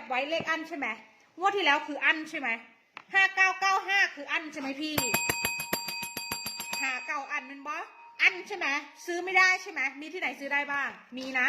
ปไว้เลขอันใช่ไหมงวดที่แล้วคืออันใช่ไหมห้าเก้าเก้าห้าคืออันใช่ไหมพี่หาเก้าอันเป็นบออันใช่ไหมซื้อไม่ได้ใช่ไหมมีที่ไหนซื้อได้บ้าง มีนะ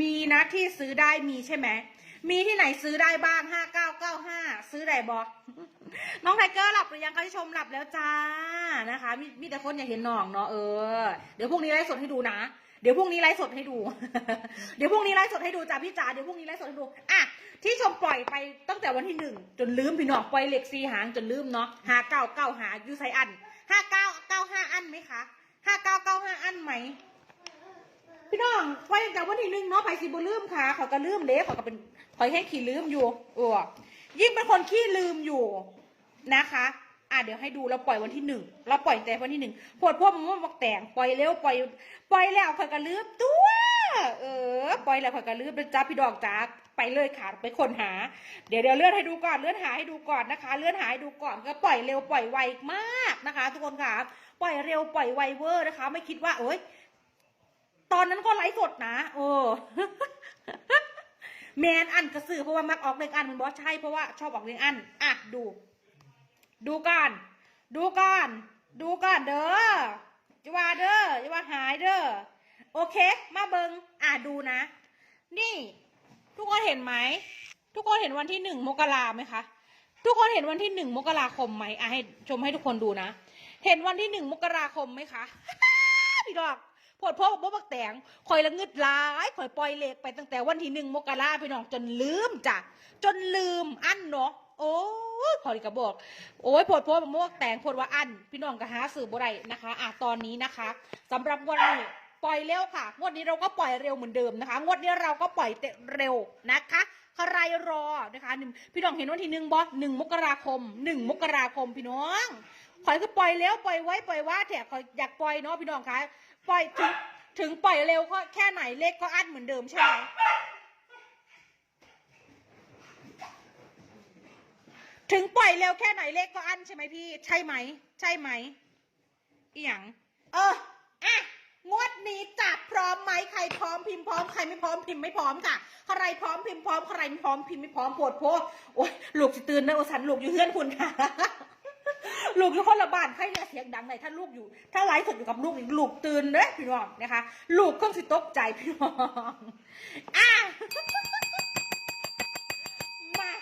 มีนะที่ซื้อได้มีใช่ไหมมีที่ไหนซื้อได้บ้างห้าเก้าเก้าห้าซื้อได้บอน้องไทเกอร์หลับหรือยังคะที่ชมหลับแล้วจ้านะคะ มีมีแต่คนอยากเห็นน้องเนาะเออเดี๋ยวพรุ่งนี้ไลฟ์สดให้ดูนะ เดี๋ยวพรุ่งนี้ไลฟ์สดให้ดู เดี๋ยวพรุ่งนี้ไลฟ์สดให้ดูจ้าพี่จ๋าเดี๋ยวพรุ่งนี้ไลฟ์สดให้ดูอะ ที่ชมปล่อยไปตั้งแต่วันที่หนึ่งจนลืมพี่น้องปล่อยเหล็กซีหางจนลืมเนาะหาเก้าเก้าหายูไซอันห้าเก้าเก้าห้าอันไหมคะห้าเก้าเก้าห้าอันไหมพี่น้องปล่อยตั้งแต่วันที่หนึ่งเนาะไผสิบลืมค่ะเขาก็ลืมเด้เขาก็เป็นคอยให้ขี้ลืมอยู่เออยิ่งเป็นคนขี้ลืมอยู่นะคะอะเดี๋ยวให้ดูเราปล่อยวันที่หนึ่งเราปล่อยแต่วันที่หนึ่งปวดพวกมันบอกแต่งปล่อยเร็วปล่อย ปล่อยแล้วข่อยก็ลืมตัว เออ ปล่อยแล้วข่อยก็ลืมเป็นจ้าพี่ดอกจ้าไปเลยค่ะไปค้นหา เดี๋ยวเดี๋ยวเลื่อนให้ดูก่อนเลื่อนหาให้ดูก่อนนะคะ เลื่อนหาให้ดูก่อนก็ปล่อยเร็วปล่อยไวมากนะคะ ทุกคนค่ะปล่อยเร็วปล่อยไวเวอร์นะคะ ไม่คิดว่า เอ้ยตอนนั้นก็ไลฟ์สดนะโอ้แมนอันกระสือเพราะว่ามักออกเลขอันมันบอกใช่เพราะว่าชอบออกเลขอันอะดู ดูกันดูกันดูกันเด้อจะว่าเด้อจะว่าหายเด้อ โอเค มาเบิงอะดูนะ นี่ ทุกคนเห็นไหม ทุกคนเห็นวันที่หนึ่งมกราไหมคะ ทุกคนเห็นวันที่หนึ่งมกราคมไหมอะให้ชมให้ทุกคนดูนะ เห็นวันที่หนึ่งมกราคมไหมคะพี่ดอกปวดพ่อบ่บักแตงคอยละงึดหลายคอยปล่อยเหลขไปตั้งแต่วันที่หนึ่งมกราพี่น้องจนลืมจ้ะ จนลืมอันเนาะโอ้ยพอดีกระบอก โอ้ยปวดพ่อบ่บักแตงปวดว่าอัน พี่น้องก็หาสื่อบ่ได้นะคะ อะตอนนี้นะคะสำหรับวันนี้ ปล่อยเร็วค่ะ งวดนี้เราก็ปล่อยเร็วเหมือนเดิมนะคะ งวดนี้เราก็ปล่อยเร็วนะคะใครรอนะคะหนึ่งพี่น้องเห็นวันที่หนึ่งบอสหนึ่งมกราคมหนึ่งมกราคมพี่น้องขอยก็ปล่อยแล้วปล่อยไว้ปล่อยว่าแถขอยอยากปล่อยเนาะพี่น้องคะปล่อยถึงถึงปล่อยเร็วก็แค่ไหนเลขก็อั้นเหมือนเดิมใช่ไหมถึงปล่อยเร็วแค่ไหนเลขก็อันใช่ไหมพี่ ใช่ไหม ใช่ไหมอีหยังเออ งวดนี้จัดพร้อมไหมใครพร้อมพิมพ์พร้อมใครไม่พร้อมพิมพ์ไม่พร้อมค่ะใครพร้อมพิมพ์พร้อมใครไม่พร้อมพิมพ์ไม่พร้อมปวดโพโอ้ยลูกจะตื่นนะโอสันลูกอยู่เพื่อนคุณค่ะ ลูกอยู่คนละบ้านใครเนี่ยเสียงดังไหนถ้าลูกอยู่ ถ้าไลฟ์สดอยู่กับลูกอีกลูกตื่นเด้อพี่น้องนะคะ ลูกก็สิตกใจพี่น้องอะ มา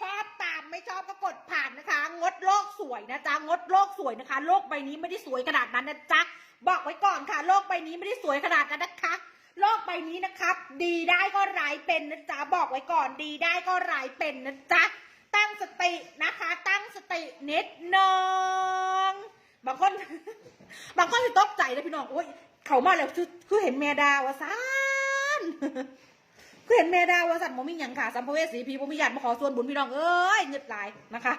ชอบตามไม่ชอบก็กดผ่านนะคะ งดโลก สวยนะจ๊ะงดโลกสวยนะคะ โลกใบนี้ไม่ได้สวยขนาดนั้นนะจ๊ะบอกไว้ก่อนค่ะ โลกใบนี้ไม่ได้สวยขนาดนั้นนะคะ โลกใบนี้นะครับ ดีได้ก็ร้ายเป็นนะจ๊ะบอกไว้ก่อนดีได้ก็ร้ายเป็นนะจ๊ะตั้งสตินะคะ ตั้งสตินิดนึงบางคนบางคนจะตกใจเลยพี่น้องโอ้ยเขามาแล้วคือคือเห็นแม่ดาวะซาน เห็นแม่ดาวสันบ่มีหยังค่ะสัมภเวสีพีบ่มีญาติมาขอส่วนบุญพี่น้องเอ้ยเงึดหลายนะคะ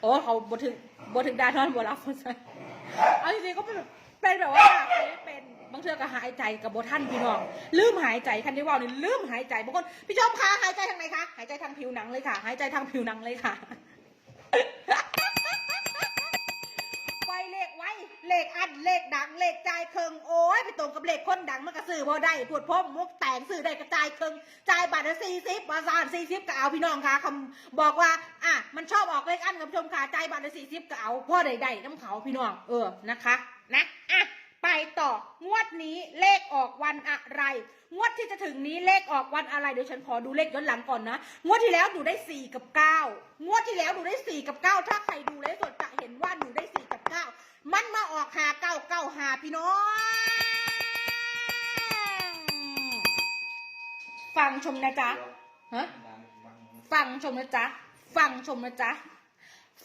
โอ้เขาบ่ถึงบ่ถึงดานอนบ่รับว่าซั่เอาจริงๆก็เป็นเป็นแบบว่าใครไม่เป็นบางเทื่อก็หายใจกับบ่ท่านพี่น้องลืมหายใจคันที่ว่านี่ลืมหายใจบางคนพี่ชมคะหายใจทางไหนคะหายใจทางผิวหนังเลยค่ะ หายใจทางผิวหนังเลยค่ะ ไวเลขไว้ เลขอันเลขดังเลขจ่ายเคิงโอ้ยไปตรงกับเลขคนดังมันก็ซื้อบ่ได้ปวดพ่อมุกแตกซื้อได้กระจายเคิงจ่ายบัตรสี่สิบบาทสี่สิบก็เอาพี่น้องค่ะคำบอกว่า อะมันชอบออกเลขอันกับชมค่ะจ่ายบัตรสี่สิบก็เอาพ่อใดๆน้ำเขาพี่น้องเออนะคะ นะอะไปต่องวดนี้เลขออกวันอะไร งวดที่จะถึงนี้เลขออกวันอะไรเดี๋ยวฉันขอดูเลขย้อนหลังก่อนนะ งวดที่แล้วหนูได้สี่กับเก้างวดที่แล้วหนูได้สี่กับเก้าถ้าใครดูไลฟ์สดจะ พี่น้อง ฟังชมนะจ๊ะฮะฟังชมนะจ๊ะ ฟังชมนะจ๊ะ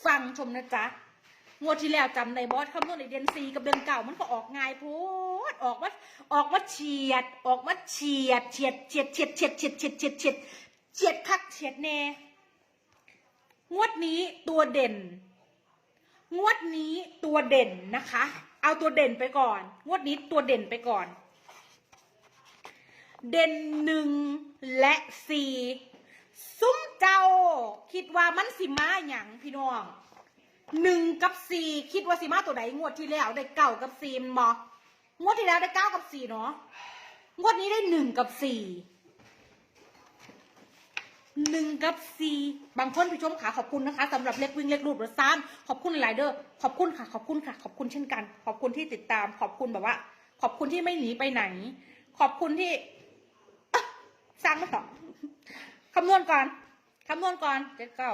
ฟังชมนะจ๊ะ งวดที่แล้วจำในบอสคำนวณในเดือนสี่กับเดือนเก่ามันก็ออกง่ายโพูดออกมาออกมาเฉียด ออกมาเฉียดเฉียดเฉียดเฉียดเฉียดเฉียดเฉียดเฉียดเฉียดเฉียดคักเฉียดแน่งวดนี้ตัวเด่น งวดนี้ตัวเด่นนะคะ เอาตัวเด่นไปก่อน งวดนี้ตัวเด่นไปก่อน เด่นหนึ่งและสี่ซุ้มเจ้า คิดว่ามันสิมาอย่างพี่น้องหนึ่งกับสี่คิดว่าสิมาตัวใดงวดที่แล้วได้เก้ากับสี่มันบอกงวดที่แล้วได้เก้ากับสี่เนาะงวดนี้ได้หนึ่งกับสี่ หนึ่งกับสี่บางคนผู้ชมขาขอบคุณนะคะสำหรับเล็กวิ่งเล็กรูดรถซ้ำขอบคุณหลายเด้อขอบคุณค่ะ ขอบคุณค่ะ ขอบคุณเช่นกัน ขอบคุณที่ติดตาม ขอบคุณแบบว่า ขอบคุณที่ไม่หนีไปไหน ขอบคุณที่สร้างมาต่อคำนวณก่อนคำนวณก่อนเจ็ดเก้า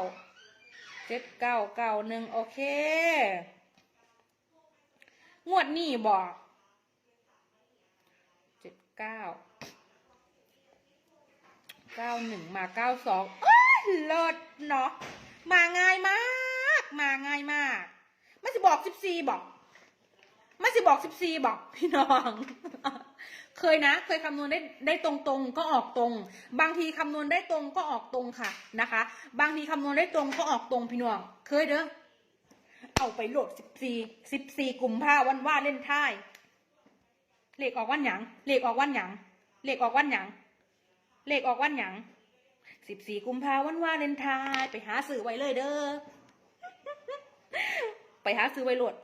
เจ็ดเก้าเก้าหนึ่งโอเค งวดนี้บอกเจ็ดเก้า เก้าหนึ่งมาเก้าสองเลิศเนาะมาง่ายมาก มาง่ายมากไม่สิบอกสิบสี่บอกไม่สิบอกสิบสี่บอกพี่น้อง เคยนะ เคยคำนวณได้ได้ตรงตรงๆก็ออกตรง บางทีคำนวณได้ตรงก็ออกตรงค่ะนะคะ บางทีคำนวณได้ตรงก็ออกตรงพี่น้อง เคยเด้อเอาไปโหลดสิบสี่สิบสี่กลุ่มผ้าวันว่าเล่นท้ายเลขออกวันหยังเลขออกวันหยังเลขออกวันหยัง เลขออกวันหยังสิบสี่กุมภาวันวาเลนไทน์ไปหาซื้อไว้เลยเด้อ ไปหาซื้อไว้โหลด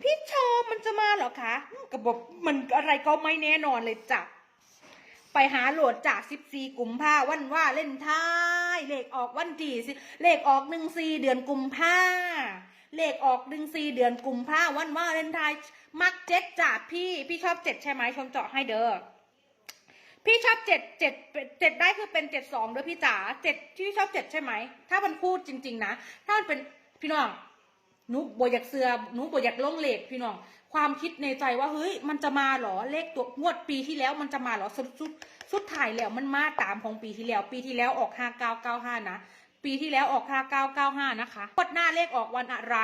พี่ชอมมันจะมาเหรอคะกระบอกมันอะไรก็ไม่แน่นอนเลยจ้ะ ไปหาโหลดจากสิบสี่กุมภาวันว่าเล่นท้ายเลขออกวันที่สิเลขออกหนึ่งสี่เดือนกุมภาเลขออกหนึ่งสี่เดือนกุมภาวันว่าเล่นท้ายมักเจ็ดจ้ะพี่ พี่ชอบเจ็ดใช่ไหมชมเจาะให้เด้อ พี่ชอบเจ็ดเจ็ดเจ็ดได้คือเป็นเจ็ดสองด้วยพี่จ๋าเจ็ดที่ชอบเจ็ดใช่ไหม ถ้ามันพูดจริง ๆ นะ ถ้ามันเป็นพี่น้องหนูบอยากเสือหนูบอยากลงเลขพี่น้อง ความคิดในใจว่าเฮ้ยมันจะมาหรอเลขตัวงวดปีที่แล้วมันจะมาหรอสุดสุดสุดถ่ายแล้วมันมาตามของปีที่แล้ว ปีที่แล้วออกห้าเก้าเก้าห้านะปีที่แล้วออกห้าเก้าเก้าห้านะคะงวดหน้าเลขออกวันอะไร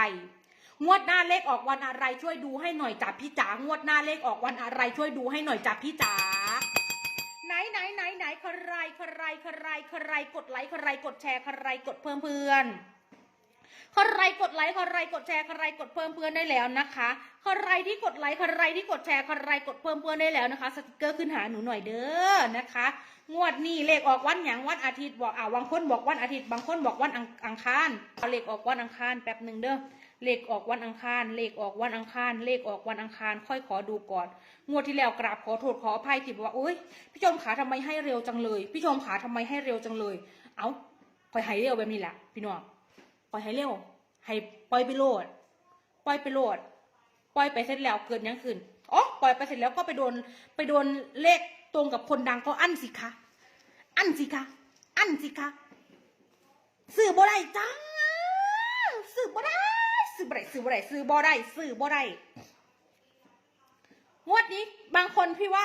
งวดหน้าเลขออกวันอะไรช่วยดูให้หน่อยจับพี่จ๋างวดหน้าเลขออกวันอะไรช่วยดูให้หน่อยจับพี่จ๋า รใครใครใครกดไลค์ใครกดแชร์ใครกดเพิ่มเพื่อนใครกดไลค์ใครกดแชร์ใครกดเพิ่มเพื่อนได้แล้วนะคะใครที่กดไลค์ใครที่กดแชร์ใครกดเพิ่มเพื่อนได้แล้วนะคะสติกเกอร์ขึ้นหาหนูหน่อยเด้อนะคะ งวดนี้เลขออกวันหยังวันอาทิตย์บอกอ่าบางคนบอกวันอาทิตย์บางคนบอกวันอังอังคารเอาเลขออกวันอังคารแป๊บหนึ่งเด้อ เลขออกวันอังคาร เลขออกวันอังคาร เลขออกวันอังคาร ค่อยขอดูก่อน งวดที่แล้วกราบขอโทษขออภัยที่บอกว่าโอ๊ยพี่ชมขาทำไมให้เร็วจังเลย พี่ชมขาทำไมให้เร็วจังเลย เอาคอยให้เร็วแบบนี้แหละพี่น้องคอยให้เร็ว ให้ปล่อยไปโหลด ปล่อยไปโหลด ปล่อยไปเสร็จแล้วเกิดยังขึ้นอ๋อปล่อยไปเสร็จแล้วก็ไปโดนไปโดนเลขตรงกับคนดังก็อั้นสิคะอั้นสิคะอั้นสิคะสื่อบ่ได้จ้าสื่อบ่ได้ สื่อบ่ได้สื่อบ่ได้สื่อบ่ได้สื่อบ่ได้งวดนี้บางคนพี่ว่า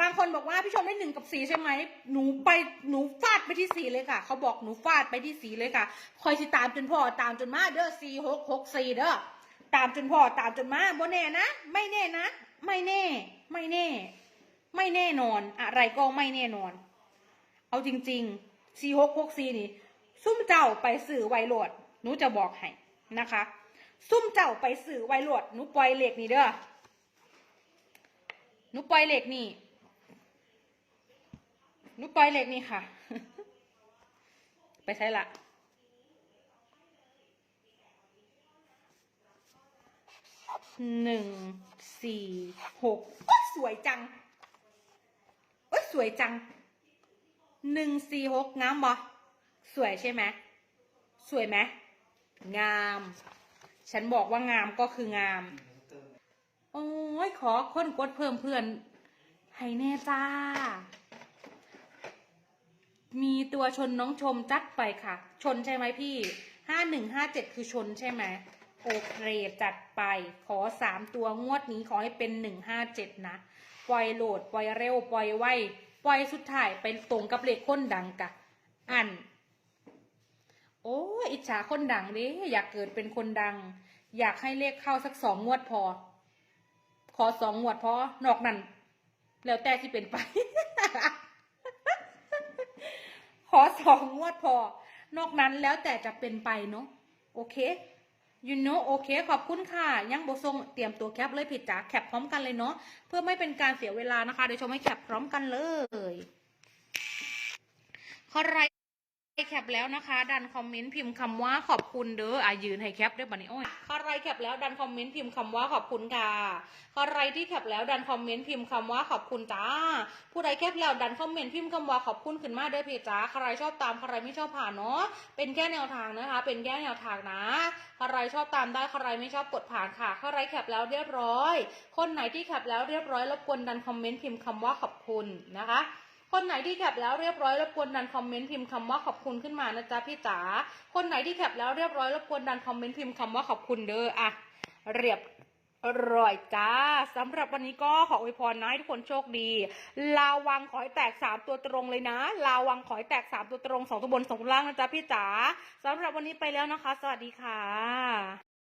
บางคนบอกว่าพี่ชมได้หนึ่งกับสีใช่ไหมหนูไปหนูฟาดไปที่สีเลยค่ะ เขาบอกหนูฟาดไปที่สีเลยค่ะ คอยสิตามจนพ่อตามจนมาเด้อสี่หกหกสี่เด้อตามจนพ่อตามจนมาบ่แน่นะไม่แน่นะ ไม่แน่ ไม่แน่ ไม่แน่นอน อะไรก็ไม่แน่นอน เอาจริงๆสี่หกหกสี่นี่ ซุ่มเจ้าไปสื่อไวโหลดหนูจะบอกให้นะคะ ซุ่มเจ้าไปสื่อไวโหลดหนูปล่อยเหล็กนี่เด้อหนูปล่อยเหล็กนี่หนูปล่อยเหล็กนี่ค่ะ ไปใช้ละหนึ่งสี่หกโอ๊ยสวยจังโอ๊ยสวยจังหนึ่งสี่หกงามบ่สวยใช่ไหมสวยไหมงาม ฉันบอกว่างามก็คืองาม โอ้ยขอคนกดเพิ่มเพื่อนให้แน่จ้า มีตัวชนน้องชมจัดไปค่ะ ชนใช่ไหมพี่ห้าหนึ่งห้าเจ็ดคือชนใช่ไหมโอเคจัดไป ขอสามตัวงวดนี้ขอให้เป็นหนึ่งห้าเจ็ดนะ ปล่อยโหลด ปล่อยเร็ว ปล่อยไว ปล่อยสุดท้ายไปตรงกับเลขคนดังกะ อัน โอ้อิจฉาคนดังดิอยากเกิดเป็นคนดัง อยากให้เลขเข้าสักสองงวดพอ ขอสองงวดพอนอกนั้น แล้วแต่ที่เป็นไป ขอสองงวดพอ นอกนั้นแล้วแต่จะเป็นไปเนาะโอเค you know โอเค ขอบคุณค่ะ ยังโบทรงเตรียมตัวแคปเลยผิดจ้าแคปพร้อมกันเลยเนาะเพื่อไม่เป็นการเสียเวลานะคะเดี๋ยวชมให้แคปพร้อมกันเลยใคร แคปแล้วนะคะ ดันคอมเมนต์พิมพ์คำว่าขอบคุณเด้ออะยืนให้แคปด้วยบัดนี้โอ้ยใครแคปแล้วดันคอมเมนต์พิมพ์คำว่าขอบคุณค่ะใครที่แคปแล้วดันคอมเมนต์พิมพ์คำว่าขอบคุณจ้า ผู้ใดแคปแล้วดันคอมเมนต์พิมพ์คำว่าขอบคุณขึ้นมาเด้อเพจจ้าใครชอบตามใครไม่ชอบผ่านเนาะเป็นแค่แนวทางนะคะ เป็นแค่แนวทางนะใครชอบตามได้ใครไม่ชอบกดผ่านค่ะใครแคปแล้วเรียบร้อย คนไหนที่แคปแล้วเรียบร้อยรบกวนดันคอมเมนต์พิมพ์คำว่าขอบคุณนะคะ คนไหนที่แคปแล้วเรียบร้อยรบกวนดันคอมเมนต์พิมพ์คำว่าขอบคุณขึ้นมานะจ๊ะพี่จ๋า คนไหนที่แคปแล้วเรียบร้อยรบกวนดันคอมเมนต์พิมพ์คำว่าขอบคุณเด้ออะเรียบร้อยจ้าสำหรับวันนี้ก็ขออวยพรนะให้ทุกคนโชคดี ลาวังขอให้แตกสามตัวตรงเลยนะ ลาวังขอให้แตกสามตัวตรงสองตัวบนสองตัวล่างนะจ๊ะพี่จ๋าสำหรับวันนี้ไปแล้วนะคะ สวัสดีค่ะ